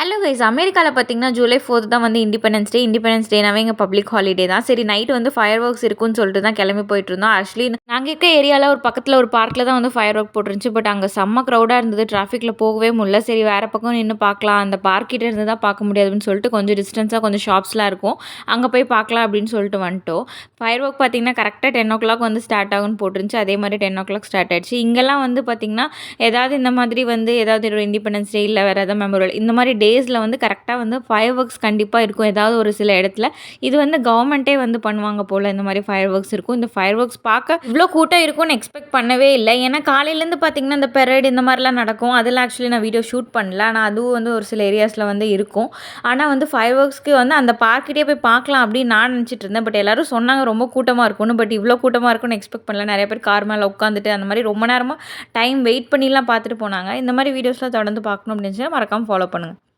Hello guys அமெரிக்காவில் பார்த்தீங்கன்னா July fourth தான் வந்து இண்டிபெண்டன்ஸ் டே இண்டிபெண்டன்ஸ் டேனாவே எங்கள் பப்ளிக் ஹாலிடே தான். சரி நைட் வந்து ஃபயர் ஒர்க்ஸ் இருக்குன்னு சொல்லிட்டு தான் கிளம்பி போயிட்டு இருந்தோம் ஆக்சுவலி நாங்கள் இருக்க ஏரியாவில் ஒரு பக்கத்தில் ஒரு பார்க்கில் தான் வந்து ஃபயர் ஒர்க் போட்டுருந்துச்சு. பட் அங்கே செம்ம க்ரௌடாக இருந்தது. டிராஃபிக்கில் போகவே முடியல. சரி வேறு பக்கம் நின்று பார்க்கலாம். அந்த பார்க்கிட்ட இருந்து தான் பார்க்க முடியாதுன்னு சொல்லிட்டு கொஞ்சம் டிஸ்டன்ஸாக கொஞ்சம் ஷாப்ஸ்லாம் இருக்கும். அங்கே போய் பார்க்கலாம் அப்படின்னு சொல்லிட்டு வந்துட்டோம். ஃபயர் ஒர்க் பார்த்தீங்கன்னா கரெக்டாக டென் ஓ கிளாக் வந்து ஸ்டார்ட் ஆகும்னு போட்டுருந்துச்சு. அதே மாதிரி டென் ஓ கிளாக் ஸ்டார்ட் ஆயிடுச்சு. இங்கெல்லாம் வந்து பார்த்திங்கன்னா ஏதாவது இந்த மாதிரி வந்து ஏதாவது ஒரு இண்டிபெண்டன்ஸ் டே இல்லை வேறு ஏதாவது மெமோரியல் இந்த மாதிரி டேஸில் வந்து கரெக்டாக வந்து ஃபயர் ஒர்க்ஸ் கண்டிப்பாக இருக்கும். ஏதாவது ஒரு சில இடத்துல. இது வந்து கவர்மெண்ட்டே வந்து பண்ணுவாங்க போல் இந்த மாதிரி ஃபயர் ஒர்க்ஸ் இருக்கும். இந்த ஃபயர் ஒர்க்ஸ் பார்க்க இவ்வளோ கூட்டம் இருக்கும்னு எக்ஸ்பெக்ட் பண்ணவே இல்லை. ஏன்னா காலையிலேருந்து பார்த்திங்கன்னா இந்த பெரேட் இந்த மாதிரிலாம் நடக்கும். அதெல்லாம் ஆக்சுவலி நான் வீடியோ ஷூட் பண்ணல. ஆனால் அதுவும் வந்து ஒரு சில ஏரியாஸில் வந்து இருக்கும். ஆனால் வந்து ஃபயர் ஒர்க்ஸ்க்கு வந்து அந்த பார்க்கிட்டே போய் பார்க்கலாம் அப்படின்னு நான் நினச்சிட்டு இருந்தேன். பட் எல்லோரும் சொன்னாங்க ரொம்ப கூட்டமாக இருக்கும்னு. பட் இவ்வளோ கூட்டமாக இருக்கும்னு எக்ஸ்பெக்ட் பண்ணல. நிறைய பேர் கார் மேலே உட்காந்துட்டு அந்த மாதிரி ரொம்ப நேரமாக டைம் வெயிட் பண்ணிலாம் பார்த்துட்டு போனாங்க. இந்த மாதிரி வீடியோஸ்லாம் தொடர்ந்து பார்க்கணும் அப்படின்னு மறக்காமல் ஃபாலோ பண்ணுங்கள்